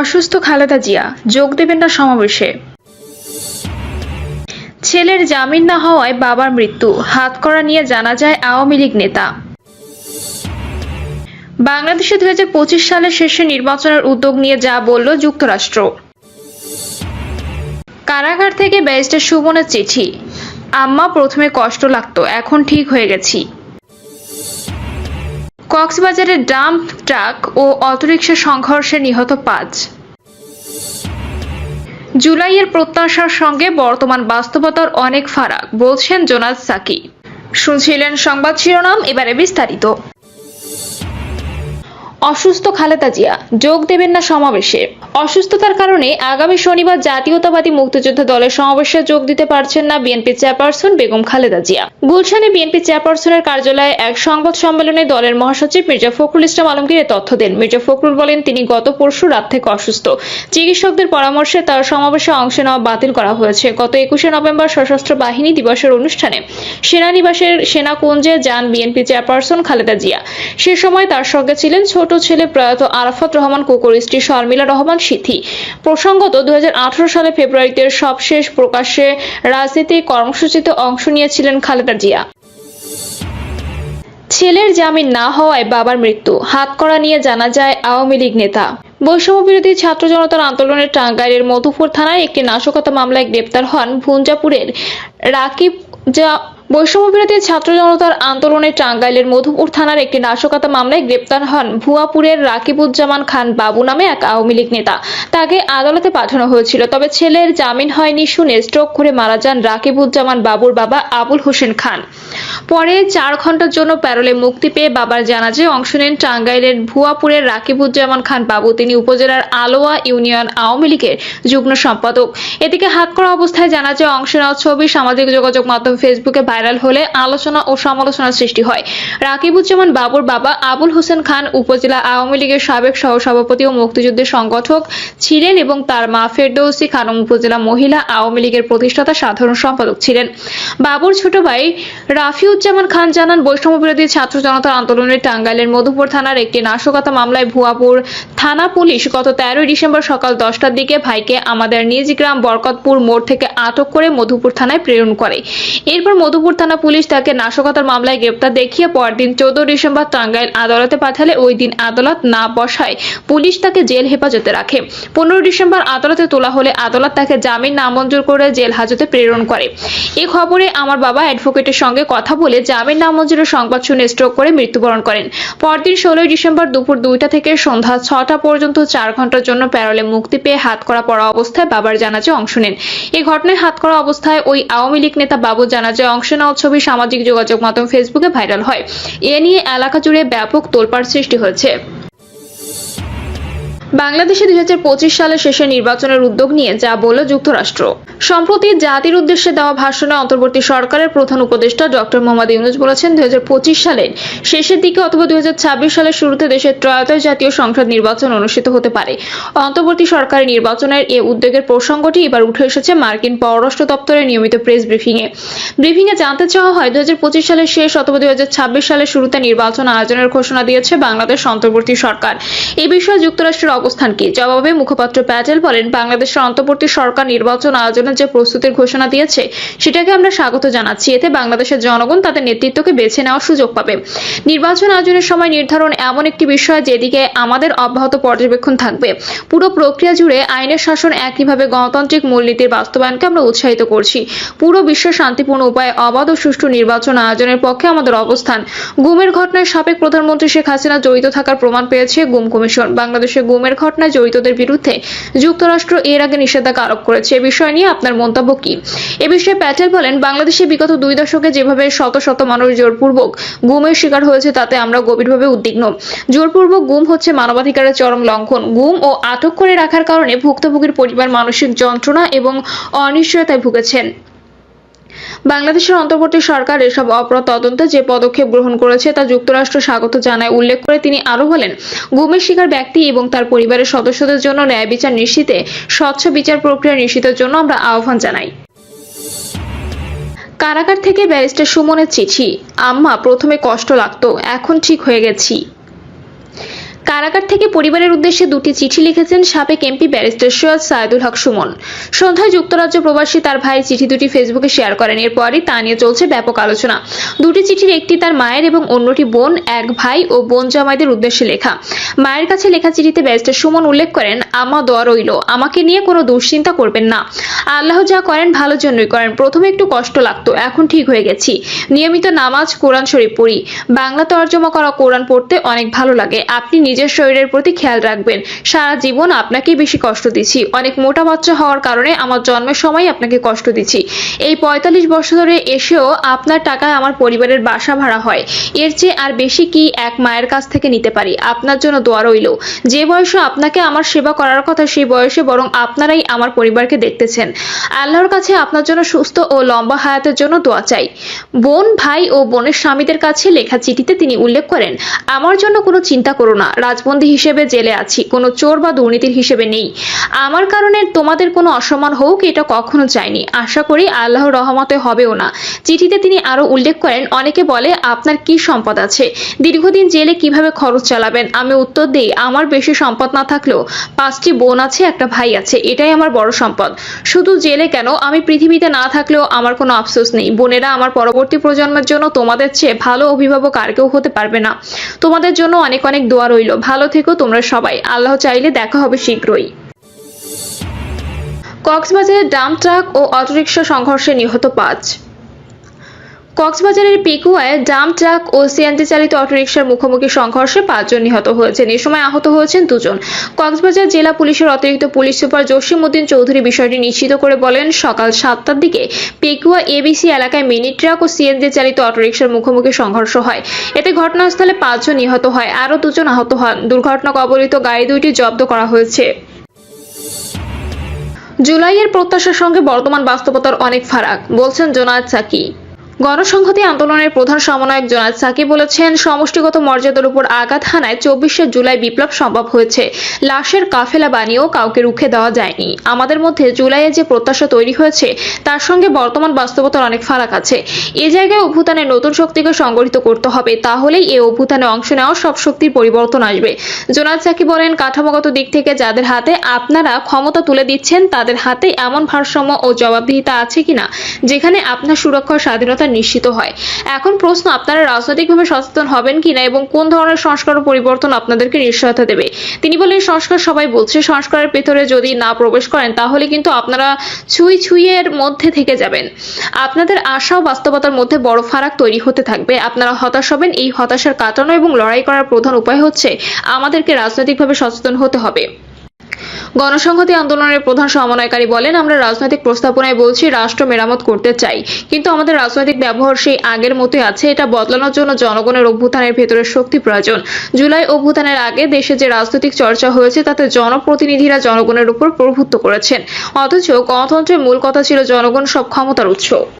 অসুস্থ খালেদা জিয়া, যোগ দেবেন না সমাবেশে। ছেলের জামিন না হওয়ায় বাবার মৃত্যু হাতকড়া নিয়ে জানা যায় আওয়ামী লীগ নেতা। বাংলাদেশে দুই হাজার পঁচিশ সালের শেষে নির্বাচনের উদ্যোগ নিয়ে যা বলল যুক্তরাষ্ট্র। কারাগার থেকে ব্যারিস্টার সুমনের চিঠি। আম্মা প্রথমে কষ্ট লাগতো, এখন ঠিক হয়ে গেছি। কক্সবাজারের ডাম্প ট্রাক ও অটোরিকশা সংঘর্ষে নিহত পাঁচ। জুলাইয়ের প্রত্যাশার সঙ্গে বর্তমান বাস্তবতার অনেক ফারাক, বলছেন জোনাস সাকি। শুনছিলেন সংবাদ শিরোনাম, এবারে বিস্তারিত। অসুস্থ খালেদা জিয়া, যোগ দেবেন না সমাবেশে। অসুস্থতার কারণে আগামী শনিবার জাতীয়তাবাদী মুক্তিযোদ্ধা দলের সমাবেশে যোগ দিতে পারছেন না বিএনপি চেয়ারপারসন বেগম খালেদা জিয়া। গুলশানে বিএনপি চেয়ারপারসনের কার্যালয়ে এক সংবাদ সম্মেলনে দলের মহাসচিব মির্জা ফখরুল ইসলাম আলমগীর এ তথ্য দেন। মির্জা ফখরুল বলেন, তিনি গত পরশু রাত থেকে অসুস্থ। চিকিৎসকদের পরামর্শে তার সমাবেশে অংশ নেওয়া বাতিল করা হয়েছে। গত একুশে নভেম্বর সশস্ত্র বাহিনী দিবসের অনুষ্ঠানে সেনানিবাসের সেনাকুঞ্জে যান বিএনপি চেয়ারপারসন খালেদা জিয়া। সে সময় তার সঙ্গে ছিলেন ছোট ছেলে প্রয়াত আরাফাত রহমান কুকুর, স্ত্রী শর্মিলা রহমান সিথি। প্রসঙ্গত দু হাজার আঠেরো সালে ফেব্রুয়ারিতে সবশেষ প্রকাশ্যে রাজনীতি কর্মসূচিতে অংশ নিয়েছিলেন খালেদা জিয়া ছেলের জামিন না হওয়ায় বাবার মৃত্যু, হাত করা নিয়ে জানা যায় আওয়ামী লীগ নেতা। বৈষম্য বিরোধী ছাত্র জনতার আন্দোলনের টাঙ্গাইলের মধুপুর থানায় একটি নাশকতা মামলায় গ্রেপ্তার হন ভুঞ্জাপুরের রাকিব যা বৈষম্য বিরোধী ছাত্র জনতার আন্দোলনে টাঙ্গাইলের মধুপুর থানার একটি নাশকতা মামলায় গ্রেপ্তার হন ভুয়াপুরের রাকিবুজ্জামান খান বাবু নামে এক আওয়ামী লীগ নেতা। তাকে আদালতে পাঠানো হয়েছিল, তবে ছেলের জামিন হয়নি শুনে স্ট্রোক করে মারা যান রাকিবুজ্জামান বাবুর বাবা আবুল হোসেন খান। পরে চার ঘণ্টার জন্য প্যারোলে মুক্তি পেয়ে বাবার জানাজে অংশ নেন টাঙ্গাইলের ভুয়াপুরের রাকিবুজ্জামান খান বাবু। তিনি উপজেলার আলোয়া ইউনিয়ন আওয়ামী লীগের যুগ্ম সম্পাদক। এদিকে হাত করা অবস্থায় জানাজে অংশ নেওয়া ছবি সামাজিক যোগাযোগ মাধ্যম ফেসবুকে ভাইরাল হলে আলোচনা ও সমালোচনার সৃষ্টি হয়। রাকিবুজ্জামান বাবুর বাবা আবুল হোসেন খান উপজেলা আওয়ামী লীগের সাবেক সহসভাপতি ও মুক্তিযুদ্ধের সংগঠক ছিলেন এবং তার মা ফেরদৌসি খানম উপজেলা মহিলা আওয়ামী লীগের প্রতিষ্ঠাতা সাধারণ সম্পাদক ছিলেন। বাবুর ছোট ভাই রাফিউজ্জামান খান জানান বৈষম্য বিরোধী ছাত্র জনতার আন্দোলনে টাঙ্গাইলের মধুপুর থানার একটি নাশকতা মামলায় ভুয়াপুর থানা পুলিশ গত তেরোই ডিসেম্বর সকাল দশটার দিকে ভাইকে আমাদের নিজ গ্রাম বরকতপুর মোড় থেকে আটক করে মধুপুর থানায় প্রেরণ করে। এরপর মধুপুর থানা পুলিশ তাকে নাশকতার মামলায় গ্রেপ্তার দেখিয়ে পরদিন চোদ্দ ডিসেম্বর টাঙ্গাইল আদালতে পাঠালে ওই দিন আদালত না বসায়। পুলিশ তাকে জেল হেফাজতে রাখে। পনেরো ডিসেম্বর আদালতে তোলা হলে আদালত তাকে জামিন নামঞ্জুর করে জেল হাজতে প্রেরণ করে। এ খবরে আমার বাবা অ্যাডভোকেটের সঙ্গে কথা বলে জামিন নামঞ্জুরের সংবাদ শুনে স্ট্রোক করে মৃত্যুবরণ করেন। পরদিন ষোলোই ডিসেম্বর দুপুর দুইটা থেকে সন্ধ্যা ছটা পর্যন্ত চার ঘণ্টার জন্য প্যারোলে মুক্তি পেয়ে হাত করা পড়া অবস্থায় বাবার জানাজে অংশ নেন। এ ঘটনায় হাত করা অবস্থায় ওই আওয়ামী লীগ নেতা বাবু জানাজে অংশ নেওয়া ছবি সামাজিক যোগাযোগ মাধ্যম ফেসবুকে ভাইরাল হয়। এ নিয়ে এলাকা জুড়ে ব্যাপক তোলপাড় সৃষ্টি হয়েছে। বাংলাদেশে দুই সালের শেষে নির্বাচনের উদ্যোগ নিয়ে যা বলল যুক্তরাষ্ট্র। সম্প্রতি জাতির উদ্দেশ্যে দেওয়া ভাষণে অন্তর্বর্তী সরকারের প্রধান উপদেষ্টা ডক্টর মোহাম্মদ ইউনুস বলেছেন দুই সালের শেষের দিকে অথবা দুই হাজার ছাব্বিশ সালের শুরুতে দেশের ত্রয়োদশ জাতীয় সংসদ নির্বাচন অনুষ্ঠিত হতে পারে। অন্তর্বর্তী সরকারি নির্বাচনের এ উদ্যোগের প্রসঙ্গটি এবার উঠে এসেছে মার্কিন পররাষ্ট্র দপ্তরের নিয়মিত প্রেস ব্রিফিংয়ে। ব্রিফিংয়ে জানতে চাওয়া হয়, দুই হাজার পঁচিশ সালের শেষ অথবা দুই হাজার ছাব্বিশ সালের শুরুতে নির্বাচন আয়োজনের ঘোষণা দিয়েছে বাংলাদেশ অন্তর্বর্তী সরকার। এ বিষয়ে যুক্তরাষ্ট্রের অবস্থান কি? জবাবে মুখপাত্র প্যাটেল বলেন, বাংলাদেশের অন্তর্বর্তী সরকার নির্বাচন যে প্রস্তুতির ঘোষণা দিয়েছে, সেটাকে আমরা স্বাগত জানাচ্ছি। এতে বাংলাদেশের জনগণ তাদের নেতৃত্বকে বেছে নেওয়ার সুযোগ পাবে। নির্বাচন আয়োজনের সময় নির্ধারণ এমন একটি বিষয় যেদিকে আমাদের অব্যাহত পর্যবেক্ষণ থাকবে। পুরো প্রক্রিয়া জুড়ে আইনের শাসন একইভাবে গণতান্ত্রিক মূলনীতির বাস্তবায়নকে আমরা উৎসাহিত করছি। পুরো বিশ্বে শান্তিপূর্ণ উপায়ে অবাধ ও সুষ্ঠু নির্বাচন আয়োজনের পক্ষে আমাদের অবস্থান। গুমের ঘটনায় সাবেক প্রধানমন্ত্রী শেখ হাসিনা জড়িত থাকার প্রমাণ পেয়েছে গুম কমিশন। বাংলাদেশে গুমের ঘটনায় জড়িতদের বিরুদ্ধে যুক্তরাষ্ট্র এর আগে নিষেধাজ্ঞা আরোপ করেছে। এ বিষয় নিয়ে আপনার মন্তব্য কি? এ বিষয়ে প্যাটেল বলেন, বাংলাদেশে বিগত দুই দশকে যেভাবে শত শত মানুষ জোরপূর্বক গুমের শিকার হয়েছে, তাতে আমরা গভীরভাবে উদ্বিগ্ন। জোরপূর্বক গুম হচ্ছে মানবাধিকারের চরম লঙ্ঘন। গুম ও আটক করে রাখার কারণে ভুক্তভোগীর পরিবার মানসিক যন্ত্রণা এবং অনিশ্চয়তায় ভুগেছেন। বাংলাদেশের অন্তর্বর্তী সরকার এসব অপরাধ তদন্তে যে পদক্ষেপ গ্রহণ করেছে তা যুক্তরাষ্ট্র স্বাগত জানায়। উল্লেখ করে তিনি আরও বলেন, গুমের শিকার ব্যক্তি এবং তার পরিবারের সদস্যদের জন্য ন্যায় বিচার নিশ্চিতে স্বচ্ছ বিচার প্রক্রিয়া নিশ্চিতের জন্য আমরা আহ্বান জানাই। কারাগার থেকে ব্যারিস্টার সুমনের চিঠি। আম্মা, প্রথমে কষ্ট লাগতো, এখন ঠিক হয়ে গেছি। কারাগার থেকে পরিবারের উদ্দেশ্যে দুটি চিঠি লিখেছেন সাবেক এমপি ব্যারিস্টার সৈয়দ সাইদুল হক সুমন। সন্ধ্যায় যুক্তরাজ্য প্রবাসী তার ভাই চিঠি দুটি ফেসবুকে শেয়ার করেন। এরপরই তা নিয়ে চলছে ব্যাপক আলোচনা। দুটি চিঠির একটি তার মায়ের এবং অন্যটি বোন, এক ভাই ও বোন জামাইদের উদ্দেশ্যে লেখা। মায়ের কাছে লেখা চিঠিতে ব্যারিস্টার সুমন উল্লেখ করেন, আমা দোয়া রইল, আমাকে নিয়ে কোনো দুশ্চিন্তা করবেন না। আল্লাহ যা করেন ভালোর জন্যই করেন। প্রথমে একটু কষ্ট লাগতো, এখন ঠিক হয়ে গেছি। নিয়মিত নামাজ, কোরআন শরীফ পড়ি। বাংলা তর্জমা করা কোরআন পড়তে অনেক ভালো লাগে। আপনি নিজের শরীরের প্রতি খেয়াল রাখবেন। সারা জীবন আপনাকেই বেশি কষ্ট দিচ্ছি। অনেক মোটা বাচ্চা হওয়ার কারণে আমার জন্মের সময় আপনাকে কষ্ট দিচ্ছি। এই পঁয়তাল্লিশ বছর ধরে এসেও আপনার টাকায় আমার পরিবারের বাসা ভাড়া হয়। এর চেয়ে আর বেশি কি এক মায়ের কাছ থেকে নিতে পারি? আপনার জন্য দোয়া রইল। যে বয়সে আপনাকে আমার সেবা করার কথা, সেই বয়সে বরং আপনারাই আমার পরিবারকে দেখতেছেন। আল্লাহর কাছে আপনার জন্য সুস্থ ও লম্বা হায়াতের জন্য দোয়া চাই। বোন, ভাই ও বোনের স্বামীদের কাছে লেখা চিঠিতে তিনি উল্লেখ করেন, আমার জন্য কোনো চিন্তা করো না। রাজবন্দী হিসেবে জেলে আছি। কোনো চোর বা দুর্নীতির হিসেবে নেই। আমার কারণে তোমাদের কোনো অসম্মান হোক এটা কখনো চাইনি। আশা করি আল্লাহর রহমতে হবেও না। চিঠিতে তিনি আরও উল্লেখ করেন, অনেকে বলে, আপনার কি সম্পদ আছে? দীর্ঘদিন জেলে কীভাবে খরচ চালাবেন? আমি উত্তর দিই, আমার বেশি সম্পদ না থাকলেও পাঁচটি বোন আছে, একটা ভাই আছে, এটাই আমার বড় সম্পদ। শুধু জেলে কেন? আমি পৃথিবীতে না থাকলেও আমার কোনো আফসোস নেই। বোনেরা আমার পরবর্তী প্রজন্মের জন্য তোমাদের চেয়ে ভালো অভিভাবক আর কেউ হতে পারবে না। তোমাদের জন্য অনেক অনেক দোয়া রইল। ভালো থেকো তোমরা সবাই। আল্লাহ চাইলে দেখা হবে শীঘ্রই। কক্সবাজারে ডাম্প ট্রাক ও অটোরিকশা সংঘর্ষে নিহত পাঁচ। কক্সবাজারের পেকুয়ায় ডাম্প ট্রাক ও সিএনজি চালিত অটোরিকশার মুখোমুখি সংঘর্ষে পাঁচজন নিহত হয়েছেন। এ সময় আহত হয়েছেন দুজন। কক্সবাজার জেলা পুলিশের অতিরিক্ত পুলিশ সুপার জসিম উদ্দিন চৌধুরী বিষয়টি নিশ্চিত করে বলেন, সকাল সাতটার দিকে পেকুয়া এবিসি এলাকায় মিনি ট্রাক ও সিএনজি চালিত অটোরিকশার মুখোমুখি সংঘর্ষ হয়। এতে ঘটনাস্থলে পাঁচজন নিহত হয়, আরও দুজন আহত হন। দুর্ঘটনা কবলিত গাড়ি দুইটি জব্দ করা হয়েছে। জুলাইয়ের প্রত্যাশার সঙ্গে বর্তমান বাস্তবতার অনেক ফারাক, বলছেন জোনায়েদ সাকি। গণসংহতি আন্দোলনের প্রধান সমন্বয়ক জোনায়েদ সাকি বলেছেন, সমষ্টিগত মর্যাদার উপর আঘাত হানায় চব্বিশে জুলাই বিপ্লব সম্ভব হয়েছে। লাশের কাফেলা বানিয়েও কাউকে রুখে দেওয়া যায়নি। আমাদের মধ্যে জুলাইয়ে যে প্রত্যাশা তৈরি হয়েছে, তার সঙ্গে বর্তমান বাস্তবতার অনেক ফারাক আছে। এ জায়গায় অভ্যুত্থানের নতুন শক্তিকে সংগঠিত করতে হবে, তাহলেই এই অভ্যুত্থানে অংশ নেওয়া সব শক্তির পরিবর্তন আসবে। জোনায়েদ সাকি বলেন, কাঠামোগত দিক থেকে যাদের হাতে আপনারা ক্ষমতা তুলে দিচ্ছেন, তাদের হাতে এমন ভারসাম্য ও জবাবদিহিতা আছে কিনা, যেখানে আপনার সুরক্ষা ও স্বাধীনতা নিশ্চিত হয়। এখন প্রশ্ন, আপনারা রাজনৈতিকভাবে সচেতন হবেন কিনা এবং কোন ধরনের সংস্কার ও পরিবর্তন আপনাদেরকে নিশ্চয়তা দেবে? তিনি বলেন, সংস্কার সবাই বলছে, সংস্কারের ভেতরে যদি না প্রবেশ করেন, তাহলে কিন্তু আপনারা ছুঁই ছুঁইয়ের মধ্যে থেকে যাবেন। আপনাদের আশা ও বাস্তবতার মধ্যে বড় ফারাক তৈরি হতে থাকবে। আপনারা হতাশ হবেন, এই হতাশার কাটানো এবং লড়াই করার প্রধান উপায় হচ্ছে, আমাদেরকে রাজনৈতিকভাবে সচেতন হতে হবে। গণসংহতি আন্দোলনের প্রধান সমন্বয়কারী বলেন, আমরা রাজনৈতিক প্রস্তাবনায় বলছি রাষ্ট্র মেরামত করতে চাই। কিন্তু আমাদের রাজনৈতিক ব্যবহার সেই আগের মতোই আছে। এটা বদলানোর জন্য জনগণের অভ্যুত্থানের ভেতরে শক্তি প্রয়োজন। জুলাই অভ্যুত্থানের আগে দেশে যে রাজনৈতিক চর্চা হয়েছে, তাতে জনপ্রতিনিধিরা জনগণের উপর প্রভুত্ব করেছেন। অথচ গণতন্ত্রের মূল কথা ছিল জনগণ সব ক্ষমতার উৎস।